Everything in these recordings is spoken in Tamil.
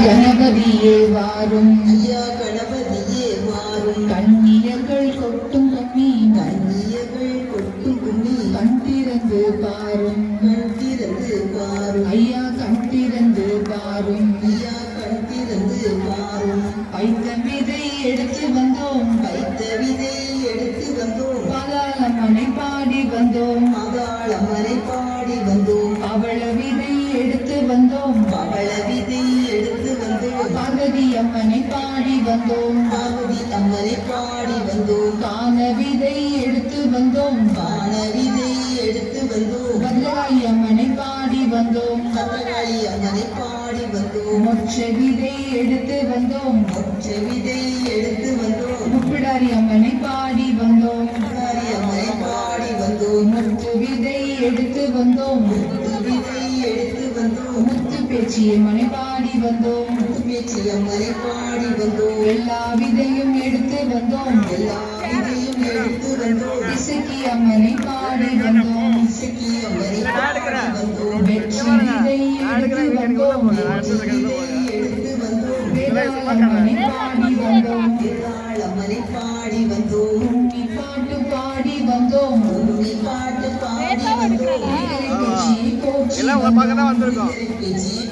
கணபதியே வாரும். ஐயா கணபதியே வாரும். கண்ணியர்கள் கொட்டும் கண்ணி கண்ணியர்கள் கொட்டும் கும்மி கண் திறந்து பாரும். கண் திறந்து பாரும். ஐயா கண் திறந்து பாரும். ஐயா கண் திறந்து பாரும். வைத்த அம்மனை பாடி வந்தோம். பார்வதி அம்மனை பாடி வந்தோம். கான விதை எடுத்து வந்தோம். வான விதை எடுத்து வந்தோம். பத்ரகாளி அம்மனை பாடி வந்தோம். கத்தகாளி அம்மனை பாடி வந்தோம். மொட்ச விதை எடுத்து வந்தோம். மொச்ச விதை எடுத்து வந்தோம். முப்பிடாரி அம்மனை பாடி வந்தோம். கத்தகாளி அம்மனை பாடி வந்தோம். முத்து விதை எடுத்து வந்தோம். முத்து விதை எடுத்து வந்தோம். முத்து பேச்சி அம்மனை பாடி வந்தோம். பேச்சி அம்மனை பாடி வந்தோம். எல்லா விதையும் எடுத்து வந்தோம். எல்லா விதையும் எடுத்து வந்தோம். இசக்கி அம்மனை பாடி வந்தோம். இசக்கி அம்மனை பாடி வந்தோம். வெற்றி விதை எடுத்து வந்தோம். விதை எடுத்து வந்தோம். வேதாள அம்மனை பாடி வந்தோம். வேதாள் அம்மனை பாடி வந்தோம். பாட்டு பாடி வந்தோம். பாட்டு பாடி வந்தோம். எல்லாம் உங்க வந்திருக்கோம்.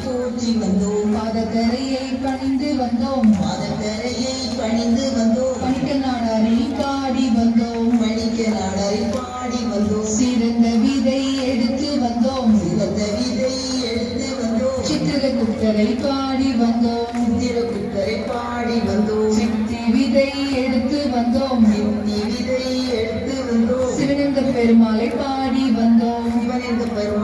போற்றி வந்தோம் பாதக்கரையை பணிந்து வந்தோம் மாதக்கரையை பணிந்து வந்தோம் பணிக்க நாடாரை பாடி வந்தோம் மணிக்க நாடரை பாடி வந்தோம் சிறந்த விதை எடுத்து வந்தோம். சிவந்த விதை எடுத்து வந்தோம் சித்திரகுப்தரை பாடி வந்தோம். சித்திரகுப்தரை பாடி வந்தோம் சித்தி விதை எடுத்து வந்தோம். சித்தி விதை எடுத்து வந்தோம் சிவனந்த பெருமாளை பாடி வந்தோம். சிவனந்த பெருமாளை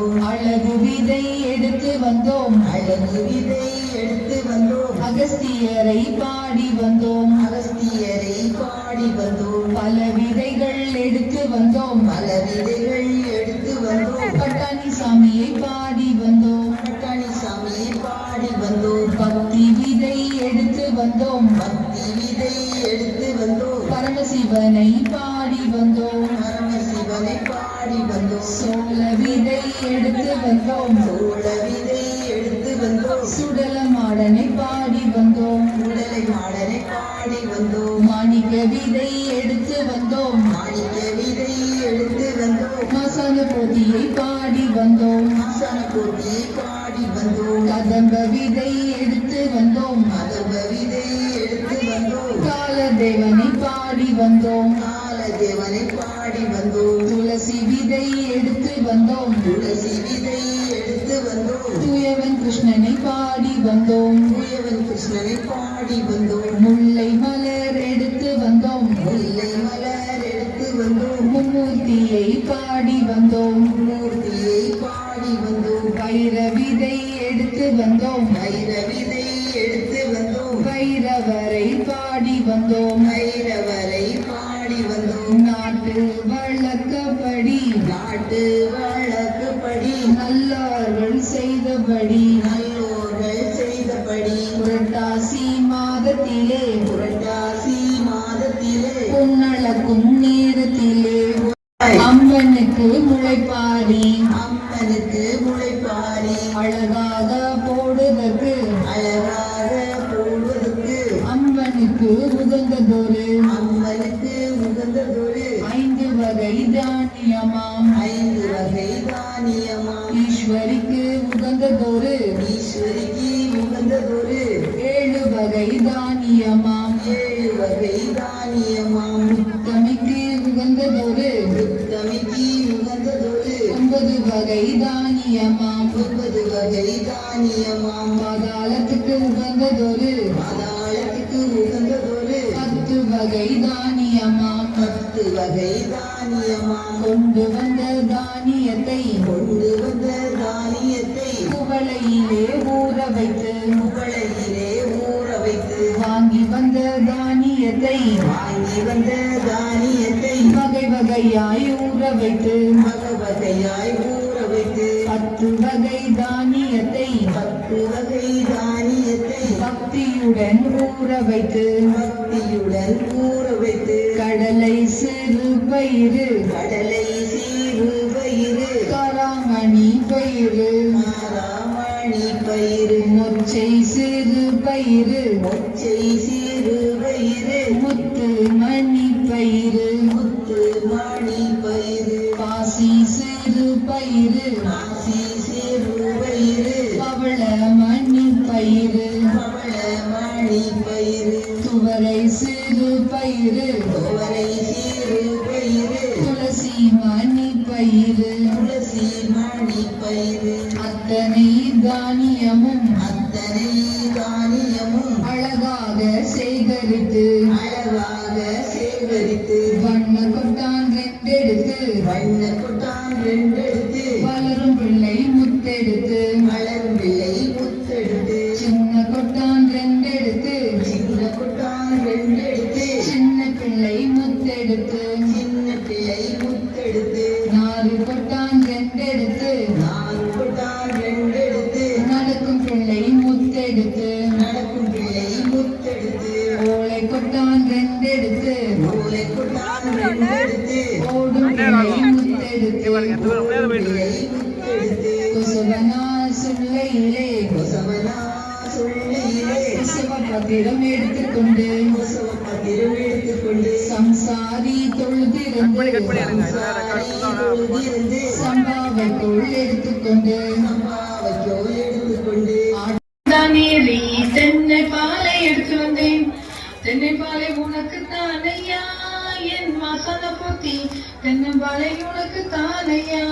அழகு விதை எடுத்து வந்தோம். அழகு விதை எடுத்து வந்தோம். அகஸ்தியரை பாடி வந்தோம். அகஸ்தியரை பாடி வந்தோம். பல விதைகள் எடுத்து வந்தோம். பல விதைகள் எடுத்து வந்தோம். பட்டாணி சாமியை பாடி வந்தோம். பட்டாணி சாமியை பாடி வந்தோம். பக்தி விதை எடுத்து வந்தோம். பக்தி விதை எடுத்து வந்தோம். பரமசிவனை சோழ விதை எடுத்து வந்தோம். சோழ விதை எடுத்து வந்தோம். சுடல மாடனை பாடி வந்தோம். உடலை மாடனை பாடி வந்தோம் மாணிக்க விதை எடுத்து வந்தோம். மாணிக்க விதை எடுத்து வந்தோம். மசால போதியை பாடி வந்தோம். ஆசன போட்டியை பாடி வந்தோம். கதம்ப விதை எடுத்து வந்தோம். மதம்ப விதை எடுத்து வந்தோம். கால தேவனை பாடி வந்தோம். கால தேவனை பாடி எடுத்து வந்தோம். துளசி எடுத்து வந்தோம் தூயவன் கிருஷ்ணனை பாடி வந்தோம். தூயவன் கிருஷ்ணனை பாடி வந்தோம் முல்லை மலர் எடுத்து வந்தோம். முல்லை மலர் எடுத்து வந்தோம் மும்மூர்த்தியை பாடி வந்தோம். மூர்த்தியை பாடி வந்தோம் வைர விதை எடுத்து வந்தோம். வைர விதை எடுத்து வந்தோம் வைரவரை பாடி வந்தோம். வைரவரை நாட்டு வழக்கப்படி நாட்டு வழக்குப்படி நல்லார்கள் செய்தபடி நல்லோர்கள் செய்தபடி புரட்டாசி மாதத்திலே புரட்டாசி மாதத்திலே பொன்னளக்கும் நேரத்திலே அம்மனுக்கு முளைப்பாரி அம்மனுக்கு முளைப்பாரி அழகாக போடுதற்கு அழகாக போடுவதற்கு அம்மனுக்கு உகந்ததொரு அம்மனுக்கு உகந்ததொரு ஐந்து வகை தானியமாம். ஐந்து வகை தானியமாம். ஈஸ்வரிக்கு உகந்ததொரு ஈஸ்வரிக்கு உகந்ததொரு ஏழு வகை தானியமாம். ஏழு வகை தானியமாம். உத்தமிக்கு உகந்ததொரு உத்தமிக்கு உகந்ததொரு ஒன்பது வகை தானியமாம். ஒன்பது வகை தானியமாம். பாதாளத்துக்கு உகந்ததொரு பத்து வகை தானியமா பத்து வகை தானியமா கொண்டு வந்த தானியத்தை கொண்டு வந்த தானியத்தை குவளையிலே ஊற வைத்து குவளையிலே ஊற வைத்து வாங்கி வந்த தானியத்தை வாங்கி வந்த தானியத்தை வகை வகையாய் ஊற வைத்து வகை வகையாய் ஊற வைத்து பத்து வகை தானியத்தை பத்து வகை தானிய பக்தியுடன் ஊற வைத்து பக்தியுடன் ஊற வைத்து கடலை சிறு பயிறு கடலை சீரு பயிறு காராமணி பயிறு மாராமணி பயிறு மொச்சை சிறு பயிறு மொச்சை சிறு பயிறு முத்து மணி பயிறு முத்து மாடி பயிறு பாசி சிறு பயிறு காசி துவரை சிறு பயிறு. துவரை சிறு பயிறு. துளசி மணி பயிறு. துளசி மாடி பயிறு. அத்தனை தானியமும் அத்தனை தானியமும் அழகாக சேகரித்து அழகாக சேகரித்து வண்ண கொட்டான் ரெண்டெடுத்து வண்ண கொட்டான் ரெண்டெடுத்து முத்தெடுத்து சின்ன பிள்ளை முத்தெடுத்து. நாலு கொட்டான் ரெண்டெடுத்து. நாலு கொட்டான் ரெண்டெடுத்து. நடக்கும் பிள்ளை முத்தெடுத்து. நடக்கும் பிள்ளை முத்தெடுத்து. ஓலை கொட்டான் ரெண்டெடுத்து. மூளை கொட்டான் ரெண்டெடுத்து. ஓடும் பிள்ளை முத்தெடுத்து. பிள்ளை முத்தெடுத்து. குசவனா சொல்லையிலே. கொசவனா சொல்லையிலே. குசவ பத்திரம் எடுத்துக்கொண்டு தொழுதிருந்து சம்பாவைக்குள் எடுத்துக்கொண்டு சம்பாவைக்கோல் எடுத்துக்கொண்டு தானேரி தென்னை பாலை எடுத்து வந்தேன். தென்னை பாலை உனக்கு தானையா? என் வாசன போத்தி தென்னை பாலை உனக்கு தானையா?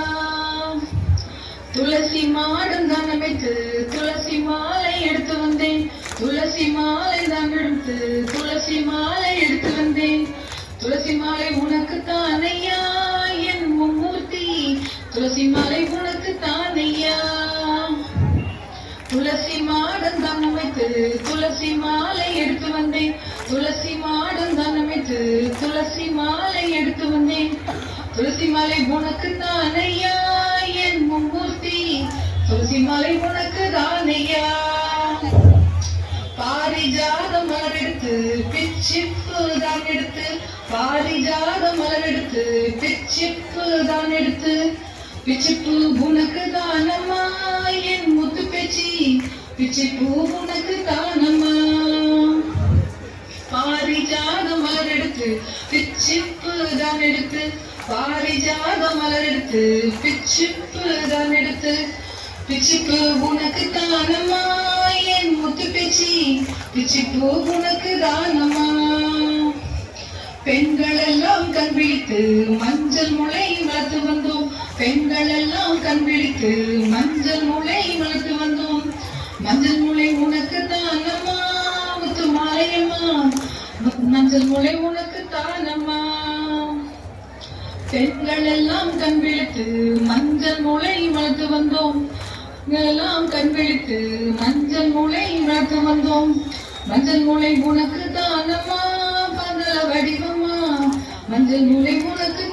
துளசி மாடம் தான் அமைத்து துளசி மாலை எடுத்து வந்தேன். துளசி மாலை தான் எடுத்து துளசி மாலை எடுத்து வந்தேன். துளசி மாலை உனக்கு தானையா என் மும்மூர்த்தி? துளசி மாலை உனக்கு தானையா துளசி மாடம் தான் அமைத்து துளசி மாலை எடுத்து வந்தேன். துளசி மாடம் தான் அமைத்து துளசி மாலை எடுத்து வந்தேன். துளசி மாலை உனக்கு தானே பாரிஜாத மலர் எடுத்து பிச்சிப்பு தான் எடுத்து பிச்சிப்பு உனக்கு தானம்மா என் முத்து பேச்சி. பிச்சிப்பு உனக்கு தானம்மா. பாரிஜாத மலர் எடுத்து பிச்சிப்பு தான் எடுத்து பாரிஜாத மலர் எடுத்து பிச்சிப்பு தான் எடுத்து பிச்சிப்பு உனக்கு தானம்மா என் முத்து பேச்சி. பிச்சிப்பு உனக்கு தானம்மா. பெண்கள் எல்லாம் கண் விழித்து மஞ்சள் முளை வளர்த்து வந்தோம். பெண்கள் எல்லாம் கண் விழித்து மஞ்சள் முளை வளர்த்து வந்தோம். மஞ்சள் முளை உனக்கு தானம்மா முத்து மாலையம்மா மஞ்சள் முளை உனக்கு தானம்மா. பெண்கள் எல்லாம் கண் விழித்து மஞ்சள் முளை வளர்த்து வந்தோம். எல்லாம் கண் விழித்து மஞ்சள் முளை வளர்த்து வந்தோம். மஞ்சள் முளை உனக்கு தானம்மா பந்தல வடிவம் மஞ்சள் முளை உனக்கு